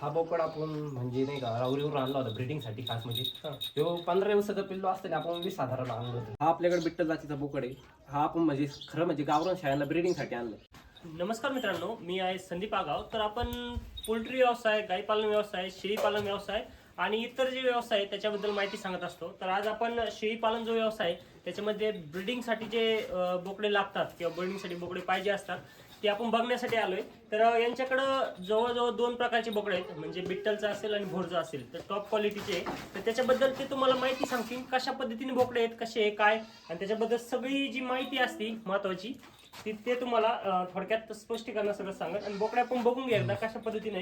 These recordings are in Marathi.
हा बोकड आपण म्हणजे नाही का रावरीवरून आणला होता ब्रिडिंगसाठी खास म्हणजे. हा. तो पंधरा दिवसाचा पिल्लो असताना आपण वीस हजाराला आणलं होतं. हा आपल्याकडे बिट्टल जातीचा बोकड आहे. हा आपण म्हणजे खरं म्हणजे गावरान शाळेला ब्रिडिंगसाठी आणलं नमस्कार मित्रांनो मी आहे संदीप आगाव. तर आपण पोल्ट्री व्यवसाय गाईपालन व्यवसाय शेळीपालन व्यवसाय आणि इतर जे व्यवसाय आहे त्याच्याबद्दल माहिती सांगत असतो. तर आज आपण शेळीपालन जो व्यवसाय आहे त्याच्यामध्ये ब्रिडिंगसाठी जे बोकडे लागतात किंवा ब्रिडिंगसाठी बोकडे पाहिजे असतात ते आपण बघण्यासाठी आलोय. तर यांच्याकडं जवळजवळ दोन प्रकारचे बोकडे आहेत. म्हणजे बिट्टलचं असेल आणि भोरचं असेल. तर टॉप क्वालिटीचे आहे. तर त्याच्याबद्दल ते तुम्हाला माहिती सांगतील. कशा पद्धतीने बोकडे आहेत कसे आहे काय? आणि त्याच्याबद्दल सगळी जी माहिती असती महत्वाची ती ते तुम्हाला थोडक्यात स्पष्टीकरण सगळं सांगत आणि बोकड्या आपण बघून घ्या एकदा कशा पद्धतीने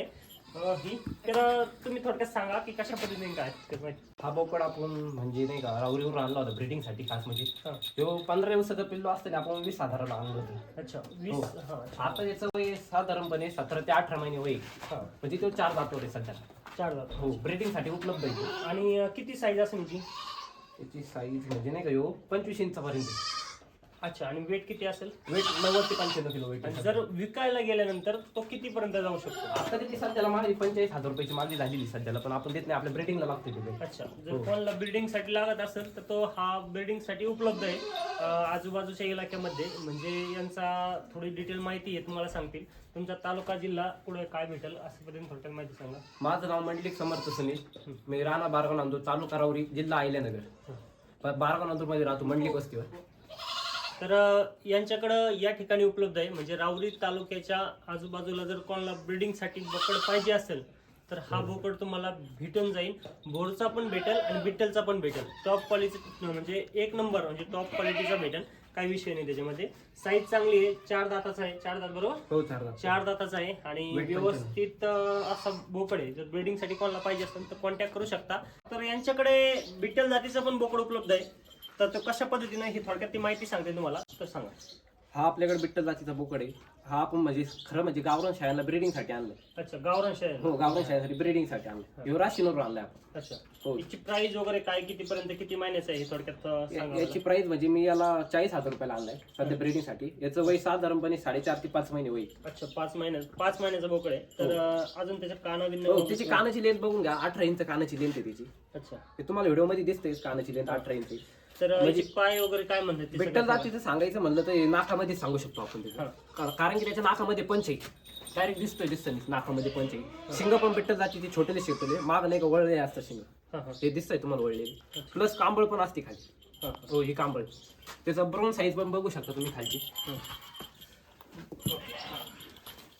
ही तर तुम्ही थोडक्यात सांगा की कशा पद्धतीने काय ते. हा बोकड आपण म्हणजे नाही का रावरीवरून आणला होता ब्रिडिंगसाठी खास म्हणजे हा. तो पंधरा दिवसाचा पिल्लो असताना आपण वीस हजाराला आणलं होतं अच्छा वीस हो. हा, अच्छा. आता याचं वय साधारणपणे सतरा ते अठरा महिने वय आहे. हा, म्हणजे तो चार जातो रे सध्या चार जात हो ब्रिडिंगसाठी उपलब्ध आहे. आणि अं, किती साईज असेल याची याची साईज म्हणजे नाही का यो पंचवीस इंचापर्यंत अच्छा आणि वेट किती असेल? वेट नव्वद ते पंच्याण्णव किलो वेट आणि जर विकायला गेल्यानंतर तो किती पर्यंत जाऊ शकतो? आता त्याची सध्याला मागणी पंचेचाळीस हजार रुपयाची मागणी झालेली सध्याला पण आपण देत नाही आपल्या ब्रिडिंगला लागते ते अच्छा जर हो. कोणाला बिल्डिंगसाठी लागत असेल तर तो हा बिल्डिंगसाठी उपलब्ध आहे. अं, आजूबाजूच्या इलाक्यामध्ये म्हणजे यांचा थोडी डिटेल माहिती आहे तुम्हाला सांगतील. तुमचा तालुका जिल्हा पुढे काय भेटेल असं पद्धतीने थोडक्यात माहिती सांगा. माझं नाव मंडलिक समर्थ सुनील मी राणा बारगाव नांदूर तालुका रावरी जिल्हा अहिल्यानगर. बारगाव नांदूरमध्ये राहतो मंडलिक वस्तीवर. तर यांच्याकडं या ठिकाणी उपलब्ध आहे. म्हणजे राऊरी तालुक्याच्या आजूबाजूला जर कोणाला ब्रिडिंगसाठी बोकड पाहिजे असेल तर हा बोकड तुम्हाला भेटून जाईल. बोरचा पण भेटेल आणि बिट्टलचा पण भेटेल. टॉप क्वालिटी म्हणजे एक नंबर म्हणजे टॉप क्वालिटीचा भेटेल. काही विषय नाही त्याच्यामध्ये. साईज चांगली आहे. चार दाताचा आहे. चार दात बरोबर? हो चार दात. चार दाताचा आहे. आणि व्यवस्थित असा बोकड आहे. जर ब्रिडिंगसाठी कोणाला पाहिजे असेल तर कॉन्टॅक्ट करू शकता. तर यांच्याकडे बिट्टल जातीचं पण बोकड उपलब्ध आहे. तर तो कशा पद्धतीने ही थोडक्यात ती माहिती सांगते तुम्हाला तर सांगा. हा आपल्याकडे बिट्टल जातीचा बोकड आहे. हा आपण म्हणजे खरं म्हणजे गावरान शाळेला ब्रिडिंगसाठी आणलं अच्छा गावरान शहर हो गावरान शाळेसाठी ब्रिडिंगसाठी आणलं ह्यो आणलाय आपण. अच्छा. हो. याची प्राइस वगैरे काय किती पर्यंत किती महिन्याचं आहे हे थोडक्यात अ, सांगा मला. याची प्राइस म्हणजे मी याला चाळीस हजार रुपयाला आणलाय सध्या ब्रिडिंगसाठी याचं वय साधारणपणे साडेचार ते पाच महिने वय अच्छा पाच महिन्यात पाच महिन्याचा बोकड आहे. तर अ, अजून त्याच्या काना हो त्याची कानाची लेंथ बघून घ्या. अठरा इंच कानाची लेंथ आहे त्याची. अच्छा. ते तुम्हाला व्हिडिओमध्ये दिसते कानाची लेंथ अठरा इंच आहे. तर म्हणजे- पाय वगैरे काय म्हणतात ते सगळं जातीचं सांगायचं म्हणलं तर नाकामध्ये सांगू शकतो आपण का- कारण की त्याच्या नाकामध्ये पंच आहे. डायरेक्ट दिसतोय दिसतं नाही, नाकामध्ये पंच आहे. शिंग पण बिट्टल जातीचे छोटेले शिकवले माग नाही का वळले असतं शिंग. हा, हा, ते दिसतंय तुम्हाला वळलेले. प्लस कांबळ पण असते खाली. हा, हो. ही कांबळ. त्याचा ब्राऊन साईज पण बघू शकता तुम्ही खालची.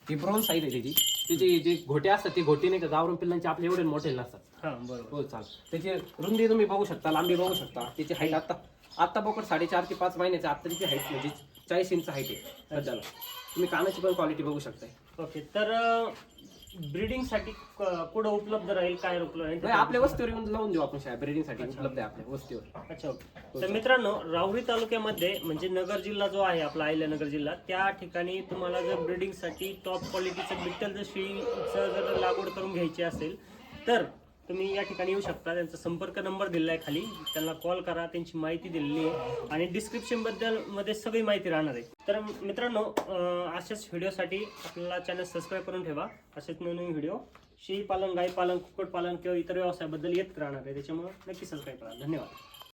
ही. ब्राऊन साईज आहे त्याची. त्याचे जे घोटे असतात ते घोटे नाही का? गावरून पिल्लांचे आपले एवढे मोठे नसतात. हा बरोबर. हो चाल त्याची रुंदी तुम्ही बघू शकता लांबी बघू शकता. त्याची हाईट आता आता बोकड साडेचार ते पाच महिन्याचे आता त्याची हाईट म्हणजे चाळीस इंच हाईट आहे. सध्याला. तुम्ही कानाची पण क्वालिटी बघू शकताय. ओके तर साठी क- कुठं उपलब्ध राहील काय उपलब्ध नाही आपल्या वस्तीवर येऊन लावून देऊ आपण शाळा ब्रिडिंगसाठी उपलब्ध आहे आपल्या वस्तीवर. अच्छा ओके. तर मित्रांनो राहुरी तालुक्यामध्ये म्हणजे नगर जिल्हा जो आहे आपला अहिल्यानगर जिल्हा त्या ठिकाणी तुम्हाला जर ब्रिडिंगसाठी टॉप क्वालिटीचं बिट्टल जर शेळीचं जर लागवड करून घ्यायची असेल तर तुम्ही या ठिकाणी येऊ शकता. त्यांचा संपर्क नंबर दिलेला आहे खाली. त्यांना कॉल करा. त्यांची माहिती दिलेली आहे. आणि डिस्क्रिप्शनबद्दलमध्ये सगळी माहिती राहणार आहे. तर मित्रांनो अशाच व्हिडिओसाठी आपल्याला चॅनल सबस्क्राईब करून ठेवा. असेच नवीन व्हिडिओ शेळी पालन गाई पालन कुक्कुट पालन किंवा इतर व्यवसायाबद्दल येत राहणार आहे. त्याच्यामुळे नक्की सबस्क्राईब करा. धन्यवाद.